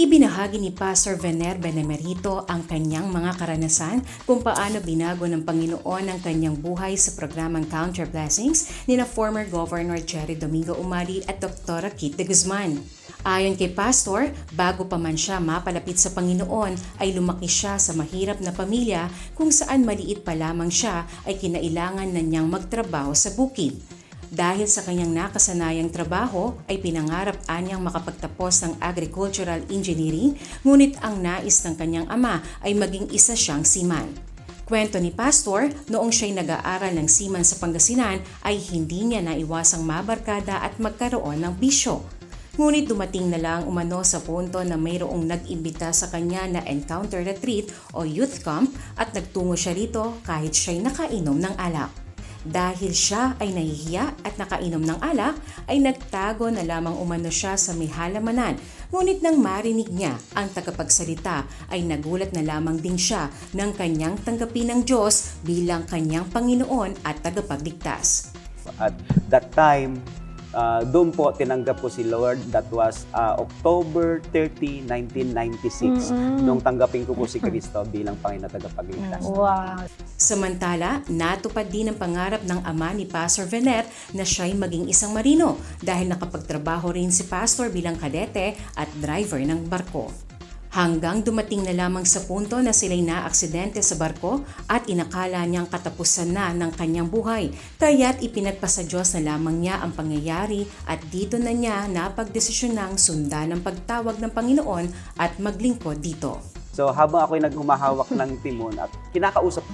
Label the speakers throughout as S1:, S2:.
S1: Ibinahagi ni Pastor Vener Benemerito ang kanyang mga karanasan kung paano binago ng Panginoon ang kanyang buhay sa programang Counter Blessings ni na former Governor Jerry Domingo Umali at Dr. Kit de Guzman. Ayon kay Pastor, bago pa man siya mapalapit sa Panginoon ay lumaki siya sa mahirap na pamilya kung saan maliit pa lamang siya ay kinailangan na niyang magtrabaho sa bukid. Dahil sa kanyang nakasanayang trabaho ay pinangarap anyang makapagtapos ng agricultural engineering ngunit ang nais ng kanyang ama ay maging isa siyang seaman. Kwento ni Pastor, noong siya'y nag-aaral ng seaman sa Pangasinan ay hindi niya naiwasang mabarkada at magkaroon ng bisyo. Ngunit dumating na lang umano sa punto na mayroong nag-imbita sa kanya na encounter retreat o youth camp at nagtungo siya rito kahit siya'y nakainom ng alak. Dahil siya ay nahihiya at nakainom ng alak, ay nagtago na lamang umano siya sa may halamanan. Ngunit nang marinig niya ang tagapagsalita ay nagulat na lamang din siya ng kanyang tanggapin ng Diyos bilang kanyang Panginoon at tagapagligtas.
S2: At that time, uh, doon po tinanggap ko si Lord. That was uh, October 30, 1996. Nung tanggapin ko po si Kristo bilang Panginoon at tagapagligtas.
S3: Wow.
S1: Samantala, natupad din ang pangarap ng ama ni Pastor Vener na siya'y maging isang marino dahil nakapagtrabaho rin si Pastor bilang kadete at driver ng barko. Hanggang dumating na lamang sa punto na sila'y naaksidente sa barko at inakala niyang katapusan na ng kanyang buhay. Kaya't ipinagpasa Diyos na lamang niya ang pangyayari at dito na niya napagdesisyonang sundan ang pagtawag ng Panginoon at maglingkod dito.
S2: So habang ako'y naghumahawak ng timon at kinakausap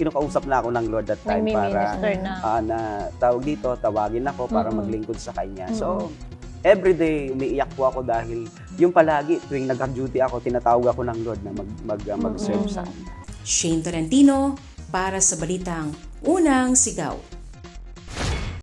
S2: kinukausap na ako ng Lord that time para
S3: Nagmi-minister na.
S2: ah, na tawag dito, tawagin ako para
S3: Mm-mm.
S2: maglingkod sa Kanya. So, everyday umiiyak po ako dahil yung palagi tuwing nag-duty ako, tinatawag ako ng Lord na mag, mag, ah, mag-serve
S3: Mm-mm.
S2: sa Kanya.
S1: Shane Tolentino para sa Balitang Unang Sigaw.